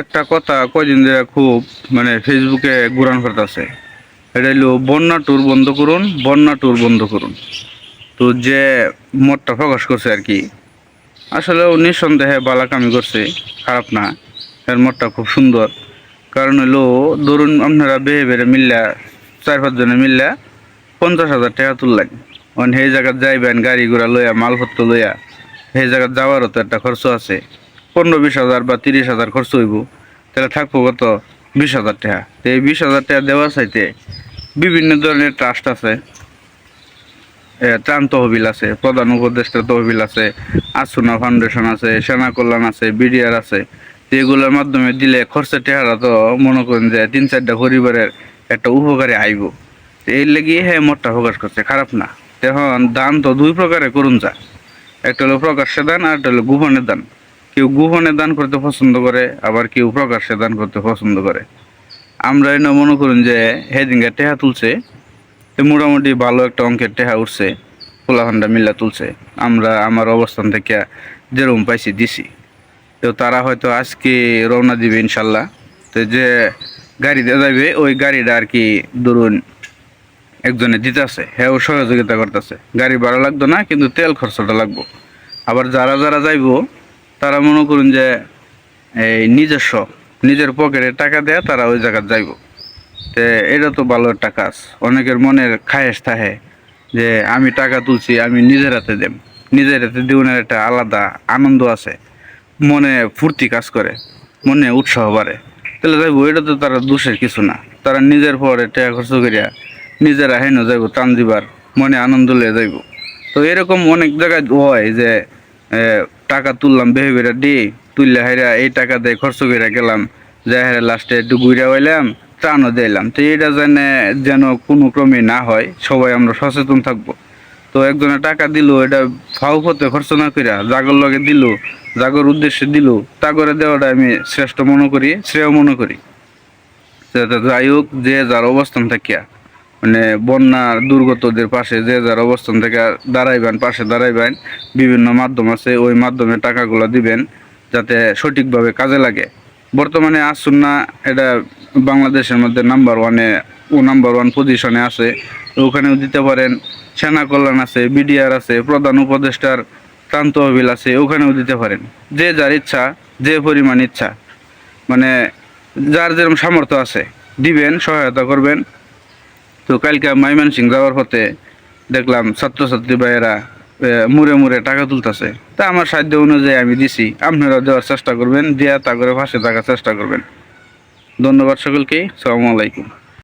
একটা কথা কয়দিন ধরে খুব মানে ফেসবুকে ঘুরান করতেছে। এটা হলো বন্যা ট্যুর বন্ধ করুন, বন্যা ট্যুর বন্ধ করুন। তো যে মতটা প্রকাশ করছে আর কি, আসলে ও নিঃসন্দেহে বালাকামি করছে, খারাপ না। এর মতটা খুব সুন্দর। কারণ হলো, ধরুন আপনারা বেহে বেড়ে মিললা, চার পাঁচজনে মিললা পঞ্চাশ হাজার টাকা তুললেন অন সেই জায়গায় যাইবেন, গাড়ি ঘোড়া লইয়া, মালপত্র লইয়া সেই জায়গায় যাওয়ারও তো একটা খরচ আছে। পনেরো, বিশ হাজার বা তিরিশ হাজার খরচ হইব। তাহলে থাকব কত? বিশ হাজার টাকা। তো এই বিশ হাজার টাকা দেওয়ার চাইতে বিভিন্ন ধরনের ট্রাস্ট আছে। ত্রাণ তহবিল আছে, প্রধান উপদেষ্টা তহবিল আছে আসুনা ফাউন্ডেশন আছে, সেনা কল্যাণ আছে, বিডিআর আছে। এগুলোর মাধ্যমে দিলে খরচের টেহারা তো মনে করেন যে তিন চারটা পরিবারের একটা উপকারে আইব। এর লেগে হ্যাঁ মতটা প্রকাশ করছে, খারাপ না। তখন দান তো দুই প্রকারে করুন যা। একটা হলো প্রকাশ্যে দান আর একটা হলো গোপনের দান। কেউ গোপনে দান করতে পছন্দ করে, আবার কেউ প্রকাশ্যে দান করতে পছন্দ করে। আমরা এনে মনে করুন যে হেদিনকে টেহা তুলছে তো মোটামুটি ভালো একটা অঙ্কের টেহা উঠছে পোলাহান্ডা মিল্লা তুলছে। আমরা আমার অবস্থান থেকে যেরকম পাইছি দিছি। তো তারা হয়তো আজকে রওনা দিবে ইনশাল্লাহ। তো যে গাড়িতে যাবে ওই গাড়িটা আর কি ধরুন একজনে দিতেছে হ্যাঁ ও সহযোগিতা করতেছে। গাড়ি ভাড়া লাগতো না, কিন্তু তেল খরচটা লাগবো। আবার যারা যারা যাইবো তারা মনে করুন যে, এই নিজস্ব, নিজের পকেটে টাকা দেয়া তারা ওই জায়গায় যাইব। তে এটা তো ভালো একটা কাজ। অনেকের মনের খায়েশ থাকে যে, আমি টাকা তুলছি, আমি নিজের হাতে দেব। নিজের হাতে দেওয়ার একটা আলাদা আনন্দ আছে। মনে ফুর্তি কাজ করে, মনে উৎসাহ বাড়ে। তাহলে যাইব, এটা তো তারা দোষের কিছু না। তারা নিজের পরে টাকা খরচ করিয়া নিজেরা হেন যাইব, টান দিবার, মনে আনন্দ লিয়ে যাইব। তো এরকম অনেক জায়গায় হয় যে টাকা তুললাম বেহে বেড়া দি তুললে হেরা এই টাকা দিয়ে খরচ করে গেলাম। যে হেরা লাস্টে একটু ঘুরে হইলাম ত্রাণও দিলাম তো এটা যেন যেন কোনো ক্রমে না হয়, সবাই আমরা সচেতন থাকব। তো একজনে টাকা দিল, এটা ফাউ ফতে খরচ না করিয়া জাগর লগে দিল, জাগর উদ্দেশ্যে দিল তা করে দেওয়াটা আমি শ্রেষ্ঠ মনে করি, শ্রেয় মনে করি। যাই হোক, যে যার অবস্থান থাকিয়া। মানে বন্যার দুর্গতদের পাশে যে যার অবস্থান থেকে দাঁড়াইবেন, পাশে দাঁড়াইবেন, বিভিন্ন মাধ্যম আছে, ওই মাধ্যমে টাকাগুলো দিবেন যাতে সঠিকভাবে কাজে লাগে। বর্তমানে আসুন্না এটা বাংলাদেশের মধ্যে নাম্বার ওয়ানে ও নাম্বার ওয়ান পজিশনে আছে। ওখানেও দিতে পারেন, সেনা কল্যাণ আছে, বিডিআর আছে, প্রধান উপদেষ্টার ত্রাণ তহবিল আছে, ওখানেও দিতে পারেন। যে যার ইচ্ছা, যে পরিমাণ ইচ্ছা। মানে যার যেরকম সামর্থ্য আছে, দিবেন, সহায়তা করবেন। তো কালকে মাইমান সিং যাওয়ার পথে দেখলাম ছাত্রছাত্রী ভাইয়েরা মুড়ে মুড়ে টাকা তুলতেছে। তা আমার সাধ্য অনুযায়ী আমি দিছি। আপনারা দেওয়ার চেষ্টা করবেন দেওয়া তা করে থাকার চেষ্টা করবেন। ধন্যবাদ সকলকে, সালামু আলাইকুম।